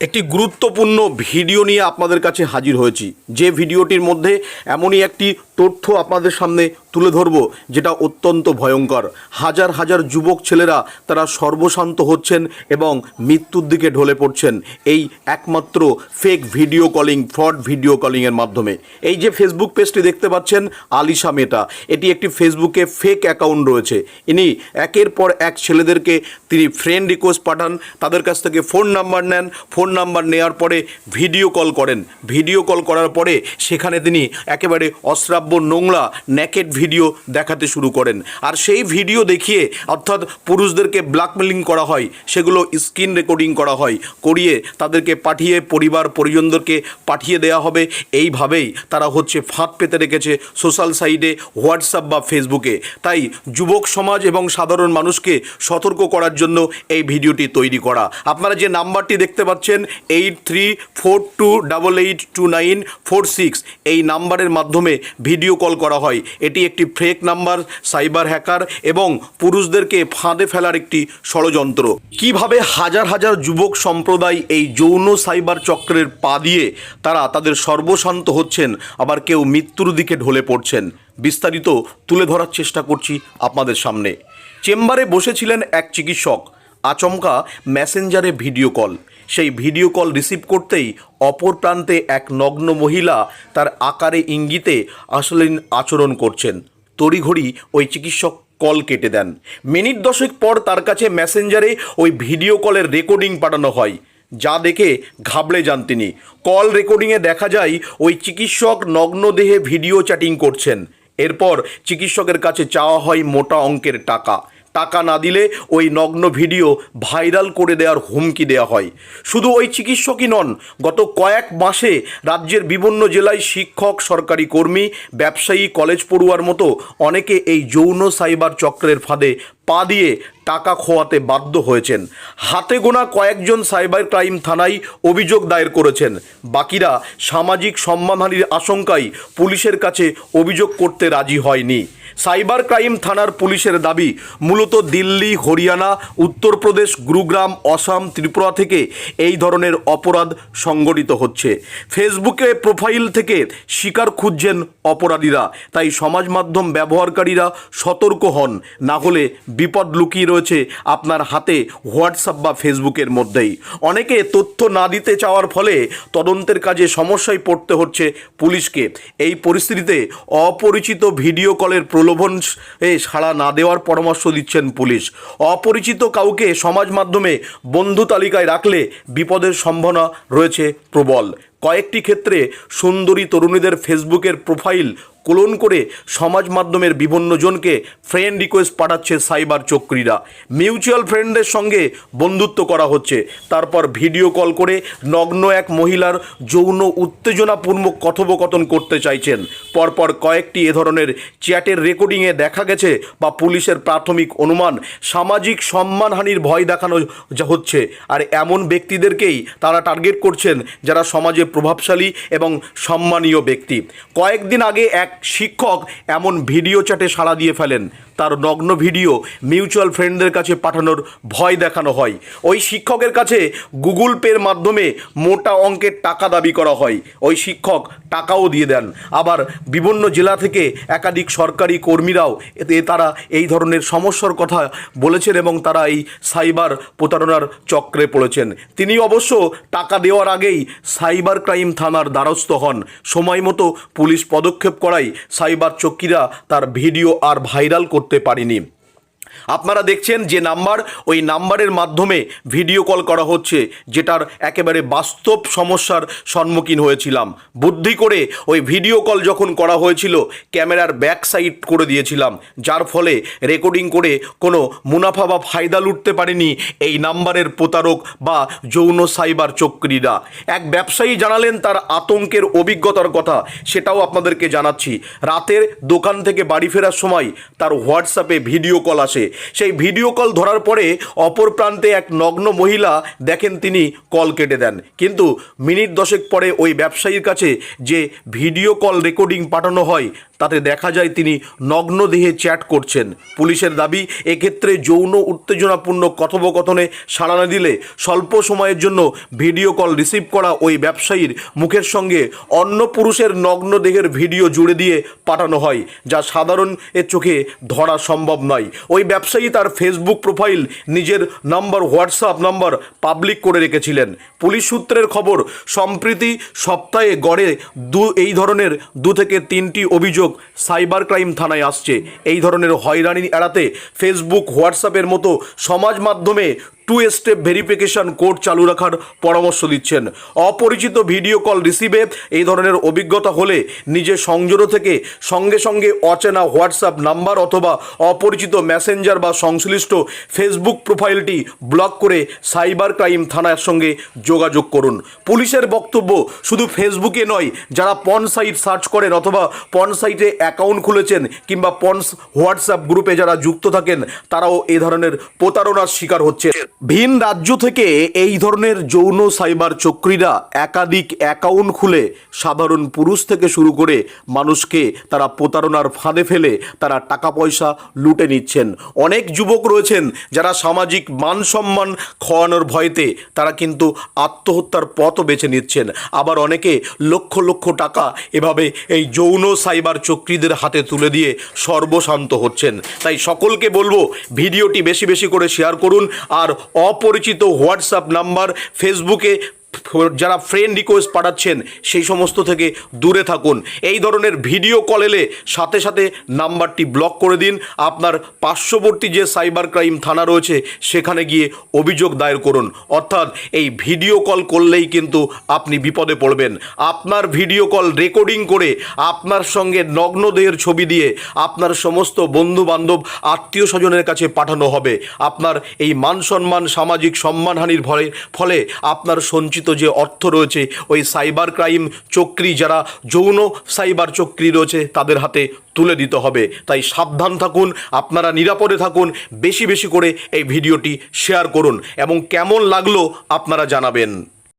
একটি গুরুত্বপূর্ণ ভিডিও নিয়ে আপনাদের কাছে হাজির হয়েছি। যে ভিডিওটির মধ্যে এমনই একটি তথ্য আপনাদের সামনে তুলে ধরব, যেটা অত্যন্ত ভয়ঙ্কর। হাজার হাজার যুবক ছেলেরা তারা সর্বশান্ত হচ্ছেন এবং মৃত্যুর দিকে ঢলে পড়ছেন। এই একমাত্র fake video calling fraud video কলিংয়ের মাধ্যমে। এই যে ফেসবুক পেজটি দেখতে পাচ্ছেন, আলিশা মেটা এটি একটি ফেসবুকে ফেক অ্যাকাউন্ট রয়েছে। ইনি একের পর এক ছেলেদেরকে তিনি ফ্রেন্ড রিকোয়েস্ট পাঠান, তাদের কাছ থেকে ফোন নাম্বার নেন ফোন নাম্বার নেওয়ার পরে ভিডিও কল করেন। ভিডিও কল করার পরে সেখানে তিনি একেবারে অশ্রাব্য নোংরা নেকেট ভিডিও দেখাতে শুরু করেন। আর সেই ভিডিও দেখিয়ে অর্থাৎ পুরুষদেরকে ব্ল্যাকমেলিং করা হয়, সেগুলো স্ক্রিন রেকর্ডিং করা হয়, করিয়ে তাদেরকে পাঠিয়ে পরিবার, পরিজনদেরকে পাঠিয়ে দেওয়া হবে। এইভাবেই তারা হচ্ছে ফাঁদ পেতে রেখেছে সোশ্যাল সাইটে হোয়াটসঅ্যাপ বা ফেসবুকে তাই যুবক সমাজ এবং সাধারণ মানুষকে সতর্ক করার জন্য এই ভিডিওটি তৈরি করা। আপনারা যে নাম্বারটি দেখতে পাচ্ছেন eight three four two double eight two nine four six এই নাম্বারের মাধ্যমে ভিডিও কল করা হয়। এটি একটি ফেক নাম্বার সাইবার হ্যাকার এবং পুরুষদেরকে ফাঁদে ফেলার একটি ষড়যন্ত্র। কীভাবে হাজার হাজার যুবক সম্প্রদায় এই যৌন সাইবার চক্রের পা দিয়ে তারা তাদের সর্বশান্ত হচ্ছেন, আবার কেউ মৃত্যুর দিকে ঢলে পড়ছেন? বিস্তারিত তুলে ধরার চেষ্টা করছি আপনাদের সামনে। চেম্বারে বসেছিলেন এক চিকিৎসক। আচমকা মেসেঞ্জারে ভিডিও কল। সেই ভিডিও কল রিসিভ করতেই অপর প্রান্তে এক নগ্ন মহিলা তার আকারে ইঙ্গিতে অশ্লীল আচরণ করছেন। তড়িঘড়ি ওই চিকিৎসক কল কেটে দেন। মিনিট দশেক পর তার কাছে মেসেঞ্জারে ওই ভিডিও কলের রেকর্ডিং পাঠানো হয়। যা দেখে ঘাবড়ে যান তিনি। কল রেকর্ডিংয়ে দেখা যায়, ওই চিকিৎসক নগ্ন দেহে ভিডিও চ্যাটিং করছেন। এরপর চিকিৎসকের কাছে চাওয়া হয় মোটা অঙ্কের টাকা। টাকা না দিলে ওই নগ্ন ভিডিও ভাইরাল করে দেওয়ার হুমকি দেওয়া হয়। শুধু ওই চিকিৎসকই নন, গত কয়েক মাসে রাজ্যের বিভিন্ন জেলায় শিক্ষক, সরকারি কর্মী, ব্যবসায়ী, কলেজ পড়ুয়ার মতো অনেকে এই যৌন সাইবার চক্রের ফাঁদে পা দিয়ে টাকা খোয়াতে বাধ্য হয়েছেন। হাতে গোনা কয়েকজন সাইবার ক্রাইম থানায় অভিযোগ দায়ের করেছেন। বাকিরা সামাজিক সম্মানহানির আশঙ্কায় পুলিশের কাছে অভিযোগ করতে রাজি হয়নি। সাইবার ক্রাইম থানার পুলিশের দাবি, মূলত দিল্লি, হরিয়ানা, উত্তরপ্রদেশ, গুরুগ্রাম, অসম, ত্রিপুরা থেকে এই ধরনের অপরাধ সংগঠিত হচ্ছে। ফেসবুকে প্রোফাইল থেকে শিকার খুঁজছেন অপরাধীরা, তাই সমাজ মাধ্যম ব্যবহারকারীরা সতর্ক হন। না হলে বিপদ লুকিয়ে রয়েছে আপনার হাতে হোয়াটসঅ্যাপ বা ফেসবুকের মধ্যেই। অনেকে তথ্য না দিতে চাওয়ার ফলে তদন্তের কাজে সমস্যায় পড়তে হচ্ছে পুলিশকে। এই পরিস্থিতিতে অপরিচিত ভিডিও কলের এ সাড়া না দেওয়ার পরামর্শ দিচ্ছেন পুলিশ। অপরিচিত কাউকে সমাজ মাধ্যমে বন্ধু তালিকায় রাখলে বিপদের সম্ভাবনা রয়েছে প্রবল। কয়েকটি ক্ষেত্রে সুন্দরী তরুণীদের ফেসবুকের প্রোফাইল ক্লোন করে সমাজ মাধ্যমের বিভিন্ন জনকে ফ্রেন্ড রিকোয়েস্ট পাঠাচ্ছে সাইবার চক্রীরা। মিউচুয়াল ফ্রেন্ডের সঙ্গে বন্ধুত্ব করা হচ্ছে। তারপর ভিডিও কল করে নগ্ন এক মহিলার যৌন উত্তেজনাপূর্ণ কথোপকথন করতে চাইছেন। পরপর কয়েকটি এ ধরনের চ্যাটের রেকর্ডিংয়ে দেখা গেছে বা পুলিশের প্রাথমিক অনুমান, সামাজিক সম্মানহানির ভয় দেখানো হচ্ছে। আর এমন ব্যক্তিদেরকেই তারা টার্গেট করছেন যারা সমাজে প্রভাবশালী এবং সম্মানীয় ব্যক্তি। কয়েকদিন আগে এক শিক্ষক এমন ভিডিও চ্যাটে সাড়া দিয়ে ফেলেন। তার নগ্ন ভিডিও মিউচুয়াল ফ্রেন্ডদের কাছে পাঠানোর ভয় দেখানো হয়। ওই শিক্ষকের কাছে গুগল পের মাধ্যমে মোটা অঙ্কের টাকা দাবি করা হয়। ওই শিক্ষক টাকাও দিয়ে দেন। আবার বিভিন্ন জেলা থেকে একাধিক সরকারি কর্মীরাও এতে তারা এই ধরনের সমস্যার কথা বলেছেন এবং তারা এই সাইবার প্রতারণার চক্রে পড়েছেন। তিনি অবশ্য টাকা দেওয়ার আগেই সাইবার ক্রাইম থানার দ্বারস্থ হন। সময় মতো পুলিশ পদক্ষেপ করায় সাইবার চকিরা তার ভিডিও আর ভাইরাল করতে পারেনি। আপনারা দেখছেন যে নাম্বার, ওই নাম্বারের মাধ্যমে ভিডিও কল করা হচ্ছে, যেটার একেবারে বাস্তব সমস্যার সম্মুখীন হয়েছিলাম। বুদ্ধি করে ওই ভিডিও কল যখন করা হয়েছিল, ক্যামেরার ব্যাক সাইড করে দিয়েছিলাম, যার ফলে রেকর্ডিং করে কোনো মুনাফা বা ফায়দা লুটতে পারেনি এই নাম্বারের প্রতারক বা যৌন সাইবার চক্রীরা। এক ব্যবসায়ী জানালেন তার আতঙ্কের অভিজ্ঞতার কথা, সেটাও আপনাদেরকে জানাচ্ছি। রাতের দোকান থেকে বাড়ি ফেরার সময় তার হোয়াটসঅ্যাপে ভিডিও কল আসে। সেই ভিডিও কল ধরার পরে অপর প্রান্তে এক নগ্ন মহিলা দেখেন তিনি কল কেটে দেন। কিন্তু মিনিট দশেক পরে ওই ব্যবসায়ীর কাছে যে ভিডিও কল রেকর্ডিং পাঠানো হয় তাতে দেখা যায় তিনি নগ্ন দেহে চ্যাট করছেন। পুলিশের দাবি, এক্ষেত্রে যৌন উত্তেজনাপূর্ণ কথোপকথনে সাড়া না দিলে স্বল্প সময়ের জন্য ভিডিও কল রিসিভ করা ওই ব্যবসায়ীর মুখের সঙ্গে অন্য পুরুষের নগ্ন দেহের ভিডিও জুড়ে দিয়ে পাঠানো হয়, যা সাধারণ এর চোখে ধরা সম্ভব নয়। ওই ব্যবসায়ী তার ফেসবুক প্রোফাইল, নিজের নাম্বার, হোয়াটসঅ্যাপ নাম্বার পাবলিক করে রেখেছিলেন। পুলিশ সূত্রের খবর, সম্প্রতি সপ্তাহে গড়ে দু, এই ধরনের দু থেকে তিনটি অভিযোগ সাইবার ক্রাইম থানায় আসছে। এই ধরনের হয়রানি এড়াতে ফেসবুক, হোয়াটসঅ্যাপের মতো সমাজ মাধ্যমে টু স্টেপ ভেরিফিকেশন কোড চালু রাখার পরামর্শ দিচ্ছেন। অপরিচিত ভিডিও কল রিসিভে এই ধরনের অভিজ্ঞতা হলে নিজে সংযত থেকে সঙ্গে সঙ্গে অচেনা হোয়াটসঅ্যাপ নাম্বার অথবা অপরিচিত মেসেঞ্জার বা সংশ্লিষ্ট ফেসবুক প্রোফাইলটি ব্লক করে সাইবার ক্রাইম থানার সঙ্গে যোগাযোগ করুন। পুলিশের বক্তব্য শুধু ফেসবুকে নয়, যারা পন সাইট সার্চ করেন অথবা পন সাইটে অ্যাকাউন্ট খুলেছেন কিংবা পনস হোয়াটসঅ্যাপ গ্রুপে যারা যুক্ত থাকেন, তারাও এই ধরনের প্রতারণার শিকার হচ্ছে ভিন রাজ্য থেকে এই ধরনের যৌন সাইবার চক্রীরা একাধিক অ্যাকাউন্ট খুলে সাধারণ পুরুষ থেকে শুরু করে মানুষকে তারা প্রতারণার ফাঁদে ফেলে তারা টাকা পয়সা লুটে নিচ্ছেন। অনেক যুবক রয়েছেন যারা সামাজিক মান সম্মান খোয়ানোর ভয়তে তারা কিন্তু আত্মহত্যার পথও বেছে নিচ্ছেন। আবার অনেকে লক্ষ লক্ষ টাকা এভাবে এই যৌন সাইবার চক্রীদের হাতে তুলে দিয়ে সর্বশান্ত হচ্ছেন। তাই সকলকে বলব, ভিডিওটি বেশি বেশি করে শেয়ার করুন আর অপরিচিত হোয়াটসঅ্যাপ নাম্বার ফেসবুকে যারা ফ্রেন্ড রিকোয়েস্ট পাঠাচ্ছেন, সেই সমস্ত থেকে দূরে থাকুন। এই ধরনের ভিডিও কল এলে সাথে সাথে নাম্বারটি ব্লক করে দিন। আপনার পার্শ্ববর্তী যে সাইবার ক্রাইম থানা রয়েছে, সেখানে গিয়ে অভিযোগ দায়ের করুন। অর্থাৎ এই ভিডিও কল করলেই কিন্তু আপনি বিপদে পড়বেন। আপনার ভিডিও কল রেকর্ডিং করে আপনার সঙ্গে নগ্ন দেহের ছবি দিয়ে আপনার সমস্ত বন্ধু বান্ধব আত্মীয় স্বজনের কাছে পাঠানো হবে। আপনার এই মান সম্মান, সামাজিক সম্মানহানির ভয়ে, ফলে আপনার সঞ্চিত যে অর্থ রয়েছে, ওই সাইবার ক্রাইম চক্রি যারা, যৌন সাইবার চক্রি রয়েছে, তাদের হাতে তুলে দিতে হবে। তাই সাবধান থাকুন, আপনারা নিরাপদে থাকুন, বেশি বেশি করে এই ভিডিওটি শেয়ার করুন এবং কেমন লাগল আপনারা জানাবেন।